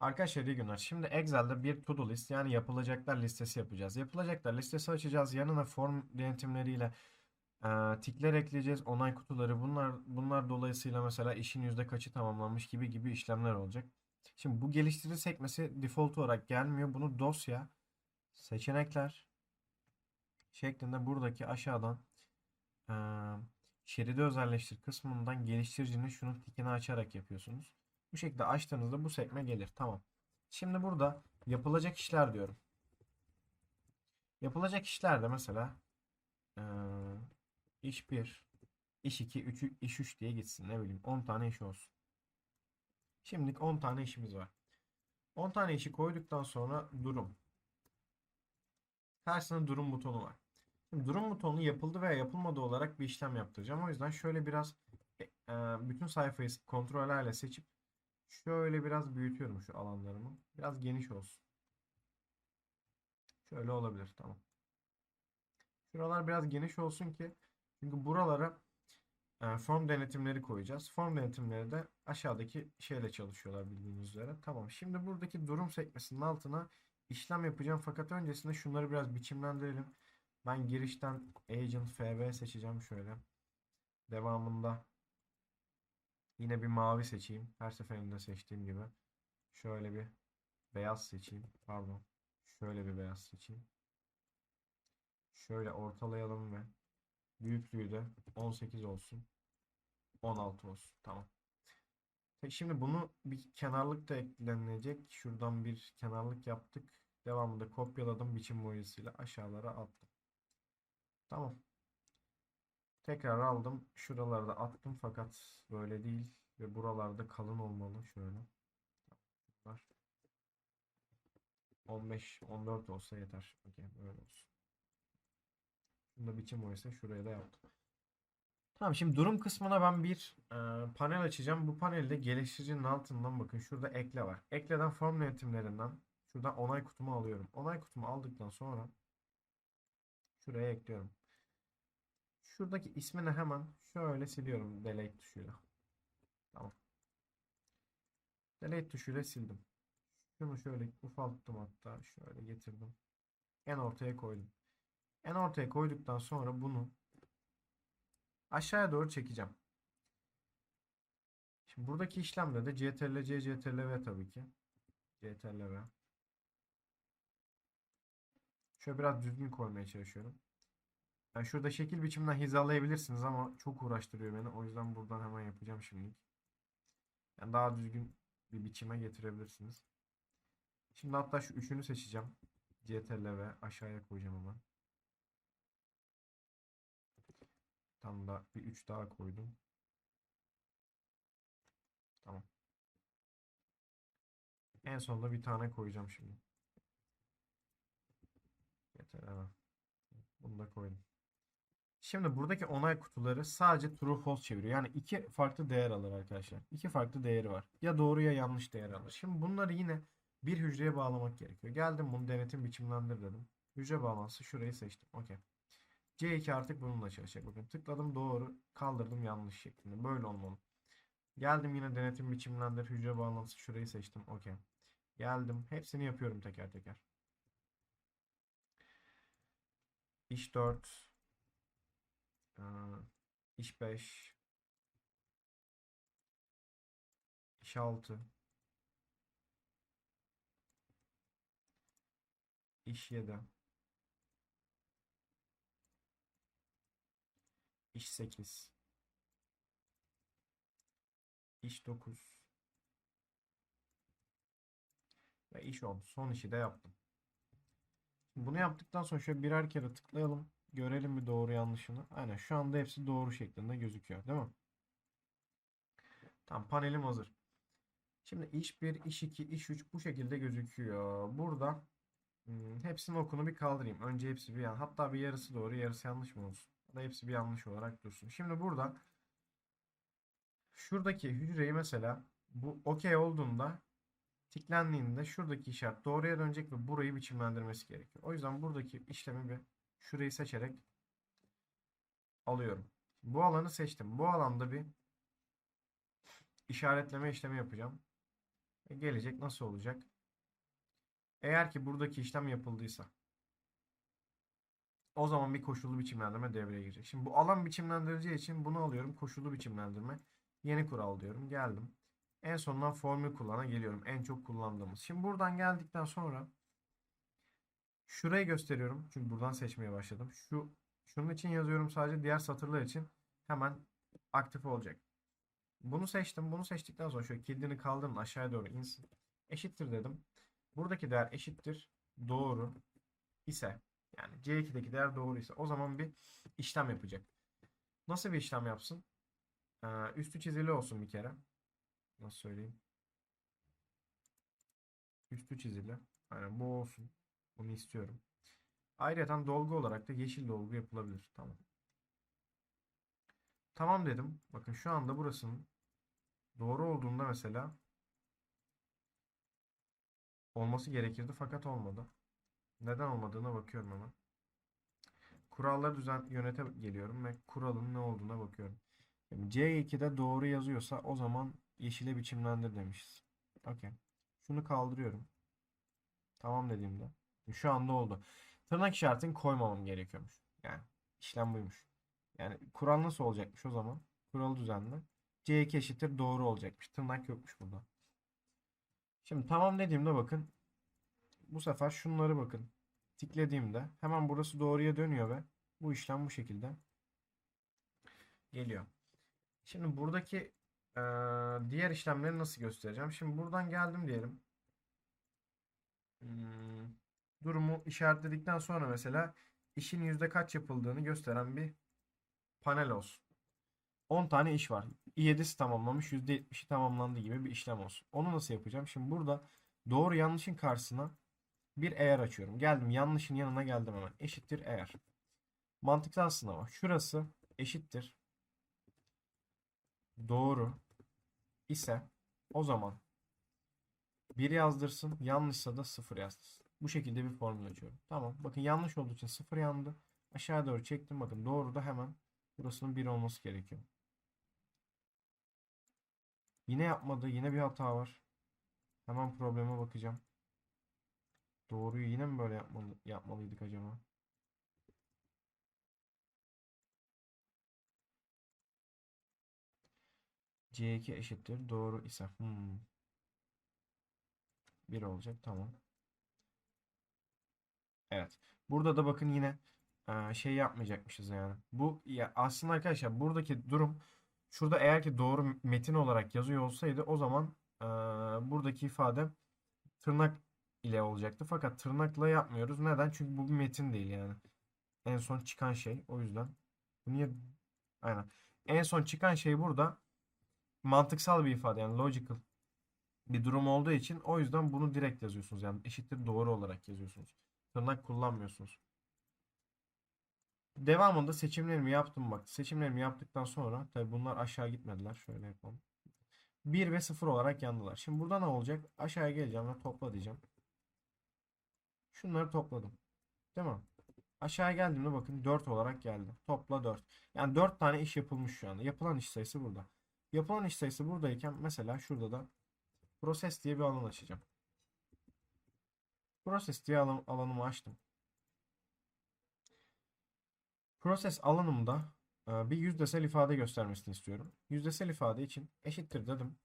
Arkadaşlar iyi günler. Şimdi Excel'de bir to-do list yani yapılacaklar listesi yapacağız. Yapılacaklar listesi açacağız. Yanına form denetimleriyle e, tikler ekleyeceğiz. Onay kutuları bunlar bunlar dolayısıyla mesela işin yüzde kaçı tamamlanmış gibi gibi işlemler olacak. Şimdi bu geliştirici sekmesi default olarak gelmiyor. Bunu dosya seçenekler şeklinde buradaki aşağıdan e, şeridi özelleştir kısmından geliştiricinin şunun tikini açarak yapıyorsunuz. Bu şekilde açtığınızda bu sekme gelir. Tamam. Şimdi burada yapılacak işler diyorum. Yapılacak işlerde mesela iş 1, iş 2, 3, iş 3 diye gitsin. Ne bileyim 10 tane iş olsun. Şimdilik 10 tane işimiz var. 10 tane işi koyduktan sonra durum. Karşısında durum butonu var. Şimdi durum butonu yapıldı veya yapılmadı olarak bir işlem yaptıracağım. O yüzden şöyle biraz bütün sayfayı kontrollerle seçip Şöyle biraz büyütüyorum şu alanlarımı. Biraz geniş olsun. Şöyle olabilir. Tamam. Şuralar biraz geniş olsun ki çünkü buralara e, form denetimleri koyacağız. Form denetimleri de aşağıdaki şeyle çalışıyorlar bildiğiniz üzere. Tamam. Şimdi buradaki durum sekmesinin altına işlem yapacağım fakat öncesinde şunları biraz biçimlendirelim. Ben girişten agent fb seçeceğim şöyle. Devamında Yine bir mavi seçeyim. Her seferinde seçtiğim gibi. Şöyle bir beyaz seçeyim. Pardon. Şöyle bir beyaz seçeyim. Şöyle ortalayalım ve büyüklüğü de 18 olsun. 16 olsun. Tamam. Şimdi bunu bir kenarlık da eklenecek. Şuradan bir kenarlık yaptık. Devamında kopyaladım biçim boyasıyla aşağılara attım. Tamam. Tekrar aldım. Şuralarda attım fakat böyle değil. Ve buralarda kalın olmalı. Şöyle. Var. 15, 14 olsa yeter. Okey, böyle olsun. Bunda biçim oysa şuraya da yaptım. Tamam şimdi durum kısmına ben bir e, panel açacağım. Bu panelde geliştiricinin altından bakın şurada ekle var. Ekleden form yönetimlerinden şuradan onay kutumu alıyorum. Onay kutumu aldıktan sonra şuraya ekliyorum. Şuradaki ismini hemen şöyle siliyorum delete tuşuyla. Tamam. Delete tuşuyla sildim. Şunu şöyle ufalttım hatta. Şöyle getirdim. En ortaya koydum. En ortaya koyduktan sonra bunu aşağıya doğru çekeceğim. Şimdi buradaki işlemde de CTRL C, CTRL V tabii ki. CTRL V. Şöyle biraz düzgün koymaya çalışıyorum. Yani şurada şekil biçimden hizalayabilirsiniz ama çok uğraştırıyor beni. O yüzden buradan hemen yapacağım şimdi. Yani daha düzgün bir biçime getirebilirsiniz. Şimdi hatta şu üçünü seçeceğim. CTRL ve aşağıya koyacağım hemen. Tam da bir 3 daha koydum. Tamam. En sonunda bir tane koyacağım şimdi. CTRL. Bunu da koydum. Şimdi buradaki onay kutuları sadece true false çeviriyor. Yani iki farklı değer alır arkadaşlar. İki farklı değeri var. Ya doğru ya yanlış değer alır. Şimdi bunları yine bir hücreye bağlamak gerekiyor. Geldim bunu denetim biçimlendir dedim. Hücre bağlantısı şurayı seçtim. Okey. C2 artık bununla çalışacak. Bakın tıkladım doğru kaldırdım yanlış şeklinde. Böyle olmalı. Geldim yine denetim biçimlendir. Hücre bağlantısı şurayı seçtim. Okey. Geldim. Hepsini yapıyorum teker teker. İş 4 ee, iş 5 iş 6 iş 7 iş 8 iş 9 ve iş 10 son işi de yaptım. Bunu yaptıktan sonra şöyle birer kere tıklayalım. Görelim bir doğru yanlışını. Aynen şu anda hepsi doğru şeklinde gözüküyor. Değil mi? Tamam panelim hazır. Şimdi iş 1, iş 2, iş 3 bu şekilde gözüküyor. Burada hmm, hepsinin okunu bir kaldırayım. Önce hepsi bir yan. Hatta bir yarısı doğru yarısı yanlış mı olsun? Da hepsi bir yanlış olarak dursun. Şimdi burada şuradaki hücreyi mesela bu okey olduğunda tiklendiğinde şuradaki işaret doğruya dönecek ve burayı biçimlendirmesi gerekiyor. O yüzden buradaki işlemi bir şurayı seçerek alıyorum. Bu alanı seçtim. Bu alanda bir işaretleme işlemi yapacağım. E, gelecek nasıl olacak? Eğer ki buradaki işlem yapıldıysa o zaman bir koşullu biçimlendirme devreye girecek. Şimdi bu alan biçimlendireceği için bunu alıyorum. Koşullu biçimlendirme. Yeni kural diyorum. Geldim. En sonundan formül kullana geliyorum. En çok kullandığımız. Şimdi buradan geldikten sonra şurayı gösteriyorum. Çünkü buradan seçmeye başladım. Şu şunun için yazıyorum sadece diğer satırlar için hemen aktif olacak. Bunu seçtim. Bunu seçtikten sonra şöyle kilidini kaldırın aşağıya doğru insin. Eşittir dedim. Buradaki değer eşittir. Doğru ise yani C2'deki değer doğru ise o zaman bir işlem yapacak. Nasıl bir işlem yapsın? Ee, üstü çizili olsun bir kere. Nasıl söyleyeyim? Üstü çizili. Aynen bu olsun. Bunu istiyorum. Ayrıca dolgu olarak da yeşil dolgu yapılabilir. Tamam. Tamam dedim. Bakın şu anda burasının doğru olduğunda mesela olması gerekirdi fakat olmadı. Neden olmadığına bakıyorum hemen. Kuralları düzen yönete geliyorum ve kuralın ne olduğuna bakıyorum. Yani C2'de doğru yazıyorsa o zaman yeşile biçimlendir demişiz. Okey. Şunu kaldırıyorum. Tamam dediğimde. Şu anda oldu. Tırnak işaretini koymamam gerekiyormuş. Yani işlem buymuş. Yani kural nasıl olacakmış o zaman? Kuralı düzenle. C2 eşittir doğru olacakmış. Tırnak yokmuş burada. Şimdi tamam dediğimde bakın. Bu sefer şunları bakın. Tiklediğimde hemen burası doğruya dönüyor ve bu işlem bu şekilde geliyor. Şimdi buradaki eee, diğer işlemleri nasıl göstereceğim? Şimdi buradan geldim diyelim. Hmm, durumu işaretledikten sonra mesela işin yüzde kaç yapıldığını gösteren bir panel olsun. 10 tane iş var. 7'si tamamlamış, %70'i tamamlandı gibi bir işlem olsun. Onu nasıl yapacağım? Şimdi burada doğru yanlışın karşısına bir eğer açıyorum. Geldim yanlışın yanına geldim hemen. Eşittir eğer. Mantıksal aslında ama şurası eşittir doğru ise o zaman 1 yazdırsın. Yanlışsa da 0 yazdırsın. Bu şekilde bir formül açıyorum. Tamam. Bakın yanlış olduğu için 0 yandı. Aşağı doğru çektim. Bakın doğru da hemen burasının 1 olması gerekiyor. Yine yapmadı. Yine bir hata var. Hemen probleme bakacağım. Doğruyu yine mi böyle yapmalı, yapmalıydık acaba? C2 eşittir. Doğru ise. Hmm. 1 olacak. Tamam. Evet. Burada da bakın yine şey yapmayacakmışız yani. Bu ya aslında arkadaşlar buradaki durum şurada eğer ki doğru metin olarak yazıyor olsaydı o zaman e, buradaki ifade tırnak ile olacaktı. Fakat tırnakla yapmıyoruz. Neden? Çünkü bu bir metin değil yani. En son çıkan şey. O yüzden. Niye? Aynen. En son çıkan şey burada mantıksal bir ifade yani logical bir durum olduğu için o yüzden bunu direkt yazıyorsunuz. Yani eşittir doğru olarak yazıyorsunuz. Tırnak kullanmıyorsunuz. Devamında seçimlerimi yaptım bak. Seçimlerimi yaptıktan sonra tabi bunlar aşağı gitmediler. Şöyle yapalım. 1 ve 0 olarak yandılar. Şimdi burada ne olacak? Aşağıya geleceğim ve topla diyeceğim. Şunları topladım. Değil mi? Aşağıya geldiğimde bakın 4 olarak geldi. Topla 4. Yani 4 tane iş yapılmış şu anda. Yapılan iş sayısı burada. Yapılan iş sayısı buradayken mesela şurada da Proses diye bir alan açacağım. Proses diye alan, alanımı açtım. Proses alanımda e, bir yüzdesel ifade göstermesini istiyorum. Yüzdesel ifade için eşittir dedim.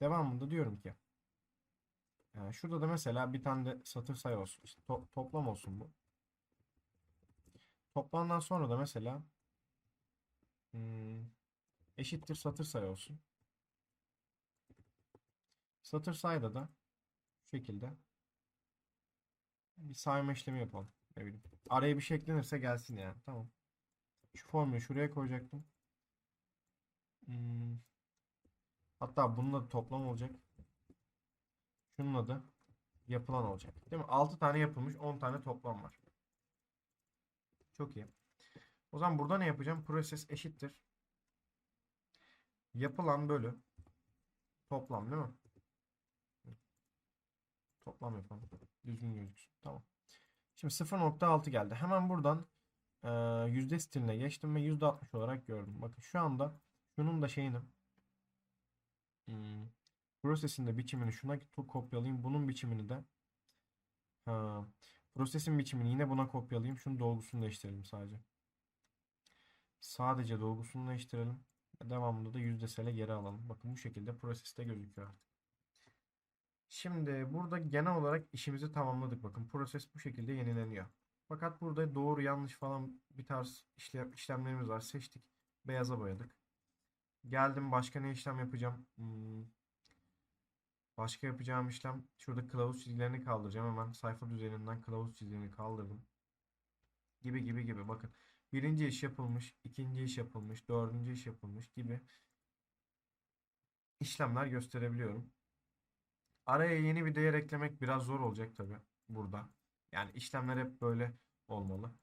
Devamında diyorum ki e, şurada da mesela bir tane de satır sayı olsun. İşte to toplam olsun bu. Toplamdan sonra da mesela hmm, eşittir satır sayı olsun. Satır sayıda da şekilde bir sayma işlemi yapalım. Ne bileyim. Araya bir şey eklenirse gelsin yani. Tamam. Şu formülü şuraya koyacaktım. Hmm. Hatta bununla toplam olacak. Şununla da yapılan olacak. Değil mi? 6 tane yapılmış 10 tane toplam var. Çok iyi. O zaman burada ne yapacağım? Proses eşittir. Yapılan bölü toplam değil mi? Toplam yapalım. Düzgün gözüksün. Tamam. Şimdi 0.6 geldi. Hemen buradan e, yüzde stiline geçtim ve %60 olarak gördüm. Bakın şu anda şunun da şeyini hmm, Prosesin de biçimini şuna kopyalayayım. Bunun biçimini de ha, prosesin biçimini yine buna kopyalayayım. Şunun dolgusunu değiştirelim sadece. Sadece dolgusunu değiştirelim. Devamında da yüzdesele geri alalım. Bakın bu şekilde proseste gözüküyor artık. Şimdi burada genel olarak işimizi tamamladık. Bakın proses bu şekilde yenileniyor. Fakat burada doğru yanlış falan bir tarz işlem, işlemlerimiz var. Seçtik. Beyaza boyadık. Geldim başka ne işlem yapacağım? Hmm. Başka yapacağım işlem şurada kılavuz çizgilerini kaldıracağım. Hemen sayfa düzeninden kılavuz çizgilerini kaldırdım. Gibi gibi gibi. Bakın birinci iş yapılmış, ikinci iş yapılmış, dördüncü iş yapılmış gibi işlemler gösterebiliyorum. Araya yeni bir değer eklemek biraz zor olacak tabi burada. Yani işlemler hep böyle olmalı.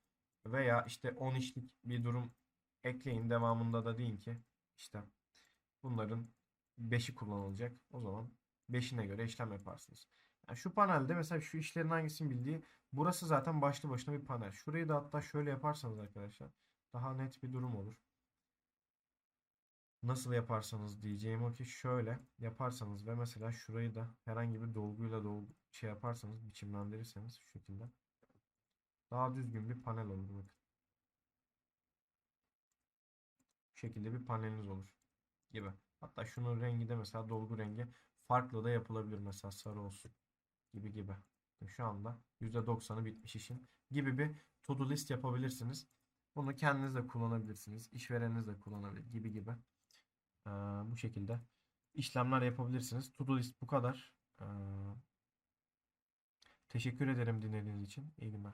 Veya işte 10 işlik bir durum ekleyin devamında da deyin ki işte bunların 5'i kullanılacak. O zaman 5'ine göre işlem yaparsınız. Yani şu panelde mesela şu işlerin hangisini bildiği burası zaten başlı başına bir panel. Şurayı da hatta şöyle yaparsanız arkadaşlar daha net bir durum olur. Nasıl yaparsanız diyeceğim o ki şöyle yaparsanız ve mesela şurayı da herhangi bir dolguyla dolgu şey yaparsanız biçimlendirirseniz şu şekilde daha düzgün bir panel olur bakın. Bu şekilde bir paneliniz olur gibi. Hatta şunun rengi de mesela dolgu rengi farklı da yapılabilir mesela sarı olsun gibi gibi. Şu anda %90'ı bitmiş işin gibi bir to-do list yapabilirsiniz. Bunu kendiniz de kullanabilirsiniz. işvereniniz de kullanabilir gibi gibi. Ee, bu şekilde işlemler yapabilirsiniz. To-do list bu kadar. Ee, teşekkür ederim dinlediğiniz için. İyi günler.